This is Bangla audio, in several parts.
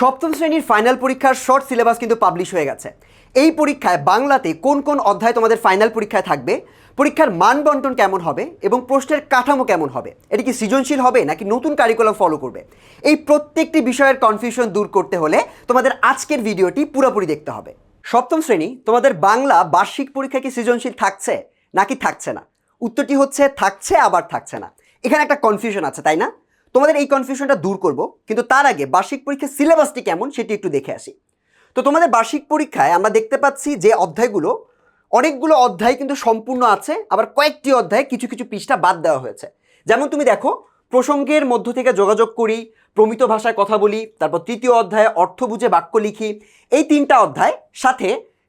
সপ্তম শ্রেণির ফাইনাল পরীক্ষার শর্ট সিলেবাস কিন্তু পাবলিশ হয়ে গেছে। এই পরীক্ষায় বাংলাতে কোন কোন অধ্যায় তোমাদের ফাইনাল পরীক্ষায় থাকবে, পরীক্ষার মান বন্টন কেমন হবে এবং প্রশ্নের কাঠামো কেমন হবে, এটি কি সৃজনশীল হবে নাকি নতুন কারিকুলাম ফলো করবে? এই প্রত্যেকটি বিষয়ের কনফিউশন দূর করতে হলে তোমাদের আজকের ভিডিওটি পুরোপুরি দেখতে হবে। সপ্তম শ্রেণি, তোমাদের বাংলা বার্ষিক পরীক্ষা কি সৃজনশীল থাকছে নাকি থাকছে না? উত্তরটি হচ্ছে থাকছে, আবার থাকছে না। এখানে একটা কনফিউশন আছে, তাই না? তোমাদের এই কনফিউশনটা দূর করব, কিন্তু তার আগে বার্ষিক পরীক্ষার সিলেবাসটি কেমন সেটি একটু দেখে আসি। তো তোমাদের বার্ষিক পরীক্ষায় আমরা দেখতে পাচ্ছি যে অধ্যায়গুলো, অনেকগুলো অধ্যায় কিন্তু সম্পূর্ণ আছে, আবার কয়েকটি অধ্যায়ে কিছু কিছু পৃষ্ঠা বাদ দেওয়া হয়েছে। যেমন তুমি দেখো, প্রসঙ্গের মধ্য থেকে যোগাযোগ করি, প্রমিত ভাষায় কথা বলি, তারপর তৃতীয় অধ্যায়ে অর্থ বুঝে বাক্য লিখি। এই তিনটা অধ্যায় সাথে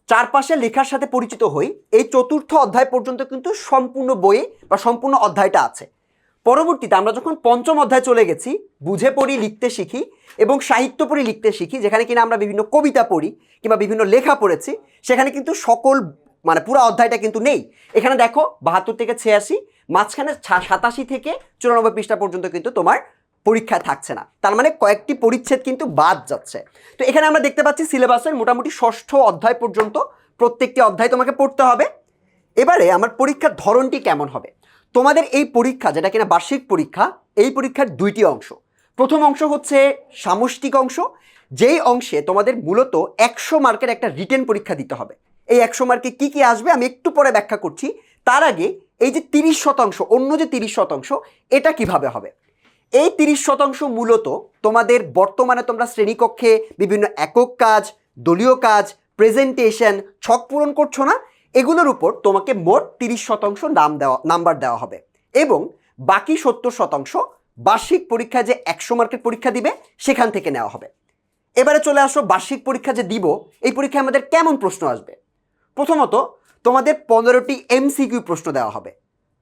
চারপাশে লেখার সাথে পরিচিত হই। এই চতুর্থ অধ্যায় পর্যন্ত কিন্তু সম্পূর্ণ বইয়ে বা সম্পূর্ণ অধ্যায়টা আছে। পরবর্তীতে আমরা যখন পঞ্চম অধ্যায় চলে গেছি, বুঝে পড়ি, লিখতে শিখি এবং সাহিত্য পড়ি, লিখতে শিখি, যেখানে কিনা আমরা বিভিন্ন কবিতা পড়ি কিংবা বিভিন্ন লেখা পড়েছি, সেখানে কিন্তু সকল মানে পুরো অধ্যায়টা কিন্তু নেই। এখানে দেখো, বাহাত্তর থেকে ছিয়াশি মাঝখানে সাতাশি থেকে চুরানব্বই পৃষ্ঠা পর্যন্ত কিন্তু তোমার পরীক্ষায় থাকছে না। তার মানে কয়েকটি পরিচ্ছেদ কিন্তু বাদ যাচ্ছে। তো এখানে আমরা দেখতে পাচ্ছি সিলেবাসের মোটামুটি ষষ্ঠ অধ্যায় পর্যন্ত প্রত্যেকটি অধ্যায় তোমাকে পড়তে হবে। এবারে আমার পরীক্ষার ধরনটি কেমন হবে? তোমাদের এই পরীক্ষা, যেটা কিনা বার্ষিক পরীক্ষা, এই পরীক্ষার দুইটি অংশ। প্রথম অংশ হচ্ছে সামষ্টিক অংশ। যেই অংশে তোমাদের মূলত একশো মার্কের একটা রিটেন পরীক্ষা দিতে হবে। এই একশো মার্কে কি কি আসবে আমি একটু পরে ব্যাখ্যা করছি। তার আগে এই যে তিরিশ শতাংশ, অন্য যে তিরিশ শতাংশ, এটা কীভাবে হবে? এই তিরিশ শতাংশ মূলত তোমাদের বর্তমানে তোমরা শ্রেণীকক্ষে বিভিন্ন একক কাজ, দলীয় কাজ, প্রেজেন্টেশন, ছক পূরণ করছ না এগুলোর উপর তোমাকে মোট তিরিশ শতাংশ নাম দেওয়া, নাম্বার দেওয়া হবে। এবং বাকি সত্তর শতাংশ বার্ষিক পরীক্ষা যে একশো মার্কের পরীক্ষা দিবে, সেখান থেকে নেওয়া হবে। এবারে চলে আসো, বার্ষিক পরীক্ষা যে দিব, এই পরীক্ষায় আমাদের কেমন প্রশ্ন আসবে? প্রথমত, তোমাদের পনেরোটি এমসিকিউ প্রশ্ন দেওয়া হবে।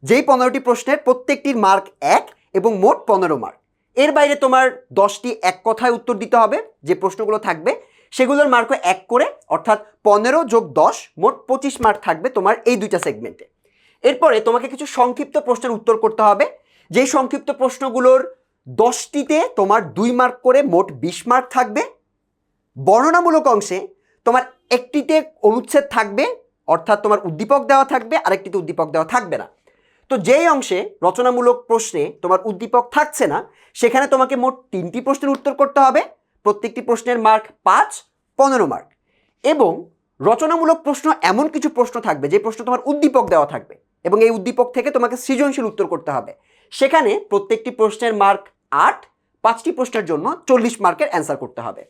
যেই পনেরোটি প্রশ্নের প্রত্যেকটির মার্ক এক এবং মোট পনেরো মার্ক। এর বাইরে তোমার দশটি এক কথায় উত্তর দিতে হবে, যে প্রশ্নগুলো থাকবে সেগুলোর মার্কও এক করে, অর্থাৎ পনেরো যোগ দশ, মোট পঁচিশ মার্ক থাকবে তোমার এই দুইটা সেগমেন্টে এরপরে তোমাকে কিছু সংক্ষিপ্ত প্রশ্নের উত্তর করতে হবে। যেই সংক্ষিপ্ত প্রশ্নগুলোর দশটিতে তোমার দুই মার্ক করে মোট বিশ মার্ক থাকবে। বর্ণনামূলক অংশে তোমার একটিতে অনুচ্ছেদ থাকবে, অর্থাৎ তোমার উদ্দীপক দেওয়া থাকবে, আরেকটিতে উদ্দীপক দেওয়া থাকবে না। তো যেই অংশে রচনামূলক প্রশ্নে তোমার উদ্দীপক থাকছে না, সেখানে তোমাকে মোট তিনটি প্রশ্নের উত্তর করতে হবে। প্রত্যেকটি প্রশ্নের মার্ক পাঁচ, পনেরো মার্ক। এবং রচনামূলক প্রশ্ন এমন কিছু প্রশ্ন থাকবে, যে প্রশ্ন তোমার উদ্দীপক দেওয়া থাকবে এবং এই উদ্দীপক থেকে তোমাকে সৃজনশীল উত্তর করতে হবে। সেখানে প্রত্যেকটি প্রশ্নের মার্ক আট, পাঁচটি প্রশ্নের জন্য চল্লিশ মার্কের অ্যান্সার করতে হবে।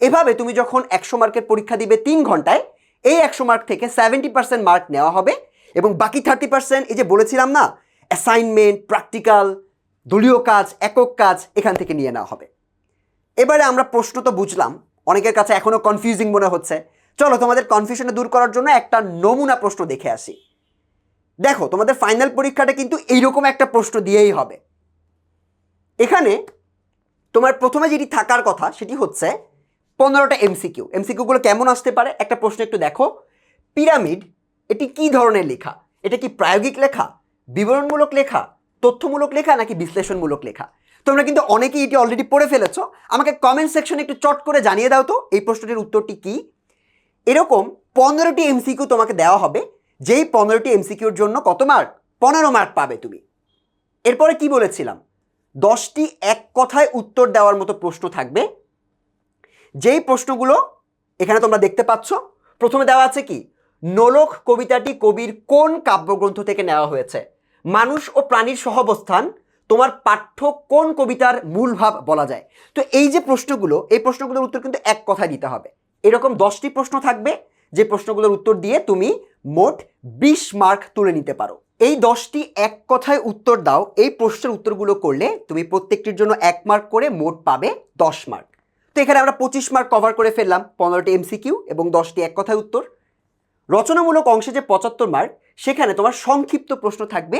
এভাবে তুমি যখন একশো মার্কের পরীক্ষা দিবে তিন ঘন্টায়, এই একশো মার্ক থেকে সেভেন্টি পার্সেন্ট মার্ক নেওয়া হবে এবং বাকি থার্টি পার্সেন্ট এই যে বলেছিলাম না, অ্যাসাইনমেন্ট, প্র্যাকটিক্যাল, দলীয় কাজ, একক কাজ এখান থেকে নিয়ে নেওয়া হবে। এবারে আমরা প্রশ্ন তো বুঝলাম, অনেকের কাছে এখনও কনফিউজিং মনে হচ্ছে। চলো তোমাদের কনফিউশনে দূর করার জন্য একটা নমুনা প্রশ্ন দেখে আসি। দেখো, তোমাদের ফাইনাল পরীক্ষাটা কিন্তু এইরকম একটা প্রশ্ন দিয়েই হবে। এখানে তোমার প্রথমে যেটি থাকার কথা, সেটি হচ্ছে পনেরোটা এমসিকিউ এমসিকিউগুলো কেমন আসতে পারে? একটা প্রশ্ন একটু দেখো। পিরামিড, এটি কি ধরনের লেখা? এটা কি প্রায়োগিক লেখা? বিবরণমূলক লেখা? তথ্যমূলক লেখা? নাকি বিশ্লেষণমূলক লেখা? তোমরা কিন্তু অনেকেই এটি অলরেডি পড়ে ফেলেছো। আমাকে কমেন্ট সেকশনে একটু চট করে জানিয়ে দাও তো, এই প্রশ্নটির উত্তরটি কি? এরকম পনেরোটি এমসিকিউ তোমাকে দেওয়া হবে, যেই পনেরোটি এমসিকিউর জন্য কত মার্ক পনেরো মার্ক পাবে তুমি। এরপরে কি বলেছিলাম? দশটি এক কথায় উত্তর দেওয়ার মতো প্রশ্ন থাকবে। যেই প্রশ্নগুলো এখানে তোমরা দেখতে পাচ্ছ, প্রথমে দেওয়া আছে কি? নোলক কবিতাটি কবির কোন কাব্যগ্রন্থ থেকে নেওয়া হয়েছে? মানুষ ও প্রাণীর সহাবস্থান তোমার পাঠ্য কোন কবিতার মূল ভাব বলা যায়? তো এই যে প্রশ্নগুলো, এই প্রশ্নগুলোর উত্তর কিন্তু এক কথায় দিতে হবে। এরকম দশটি প্রশ্ন থাকবে, যে প্রশ্নগুলোর উত্তর দিয়ে তুমি মোট বিশ মার্ক তুলে নিতে পারো। এই দশটি এক কথায় উত্তর দাও, এই প্রশ্নের উত্তরগুলো করলে তুমি প্রত্যেকটির জন্য এক মার্ক করে মোট পাবে দশ মার্ক। তো এখানে আমরা পঁচিশ মার্ক কভার করে ফেললাম, পনেরোটি এমসিকিউ এবং দশটি এক কথায় উত্তর। রচনামূলক অংশে যে পঁচাত্তর মার্ক, সেখানে তোমার সংক্ষিপ্ত প্রশ্ন থাকবে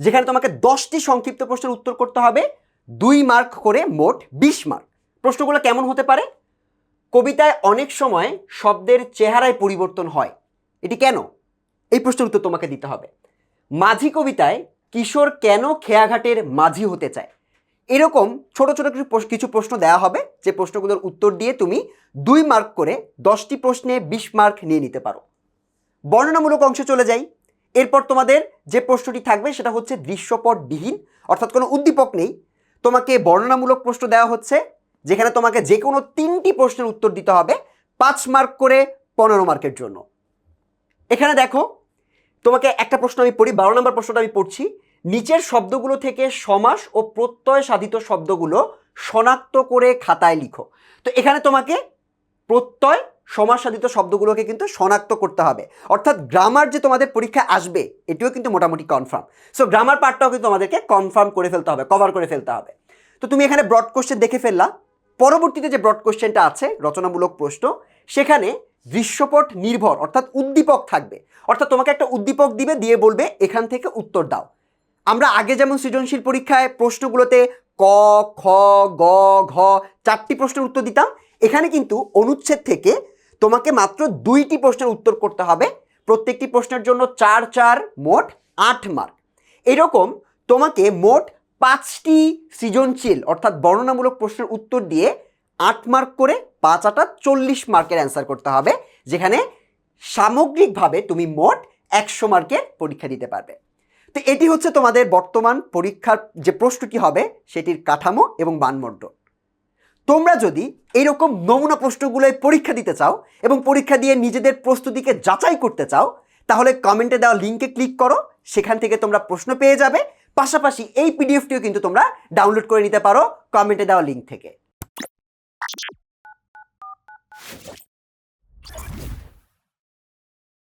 যেখানে তোমাকে দশটি সংক্ষিপ্ত প্রশ্নের উত্তর করতে হবে, দুই মার্ক করে মোট বিশ মার্ক। প্রশ্নগুলো কেমন হতে পারে? কবিতায় অনেক সময় শব্দের চেহারায় পরিবর্তন হয়। এটি কেন? এই প্রশ্নের উত্তর তোমাকে দিতে হবে। মাঝি কবিতায় কিশোর কেন খেয়াঘাটের মাঝি হতে চায়? এরকম ছোট ছোট কিছু কিছু প্রশ্ন দেওয়া হবে। যে প্রশ্নগুলোর উত্তর দিয়ে তুমি দুই মার্ক করে দশটি প্রশ্নে বিশ মার্ক নিয়ে নিতে পারো। বর্ণনামূলক অংশে চলে যাই। এরপর তোমাদের যে প্রশ্নটি থাকবে সেটা হচ্ছে দৃশ্যপটবিহীন, অর্থাৎ কোনো উদ্দীপক নেই। তোমাকে বর্ণনামূলক প্রশ্ন দেওয়া হচ্ছে, যেখানে তোমাকে যে কোনো তিনটি প্রশ্নের উত্তর দিতে হবে পাঁচ মার্ক করে পনেরো মার্কের জন্য। এখানে দেখো, তোমাকে একটা প্রশ্ন আমি পড়ি, বারো নম্বর প্রশ্নটা আমি পড়ছি। নিচের শব্দগুলো থেকে সমাস ও প্রত্যয় সাধিত শব্দগুলো শনাক্ত করে খাতায় লিখো। তো এখানে তোমাকে প্রত্যয় সমাস সাধিত শব্দগুলোকে কিন্তু শনাক্ত করতে হবে। অর্থাৎ গ্রামার যে তোমাদের পরীক্ষা আসবে, এটিও কিন্তু মোটামুটি কনফার্ম সো গ্রামার পার্টটাও কিন্তু তোমাদেরকে কনফার্ম করে ফেলতে হবে কভার করে ফেলতে হবে। তো তুমি এখানে ব্রড কোশ্চেন দেখে ফেললা। পরবর্তীতে যে ব্রড কোশ্চেনটা আছে, রচনামূলক প্রশ্ন, সেখানে দৃশ্যপট নির্ভর, অর্থাৎ উদ্দীপক থাকবে। অর্থাৎ তোমাকে একটা উদ্দীপক দিবে, দিয়ে বলবে, এখান থেকে উত্তর দাও। আমরা আগে যেমন সৃজনশীল পরীক্ষায় প্রশ্নগুলোতে ক, খ, গ, ঘ, চারটি প্রশ্নের উত্তর দিতাম, এখানে কিন্তু অনুচ্ছেদ থেকে তোমাকে মাত্র দুইটি প্রশ্নের উত্তর করতে হবে। প্রত্যেকটি প্রশ্নের জন্য চার চার, মোট আট মার্ক এরকম তোমাকে মোট পাঁচটি সৃজনশীল অর্থাৎ বর্ণনামূলক প্রশ্নের উত্তর দিয়ে আট মার্ক করে পাঁচ আটা চল্লিশ মার্কের অ্যান্সার করতে হবে, যেখানে সামগ্রিকভাবে তুমি মোট একশো মার্কের পরীক্ষা দিতে পারবে। তো এটি হচ্ছে তোমাদের বর্তমান পরীক্ষার যে প্রশ্নটি হবে, সেটির কাঠামো এবং মানমণ্ডল তোমরা যদি এইরকম নমুনা প্রশ্নগুলোয় পরীক্ষা দিতে চাও এবং পরীক্ষা দিয়ে নিজেদের প্রস্তুতিকে যাচাই করতে চাও, তাহলে কমেন্টে দেওয়া লিঙ্কে ক্লিক করো, সেখান থেকে তোমরা প্রশ্ন পেয়ে যাবে। পাশাপাশি এই পিডিএফটিও কিন্তু তোমরা ডাউনলোড করে নিতে পারো কমেন্টে দেওয়া লিঙ্ক থেকে।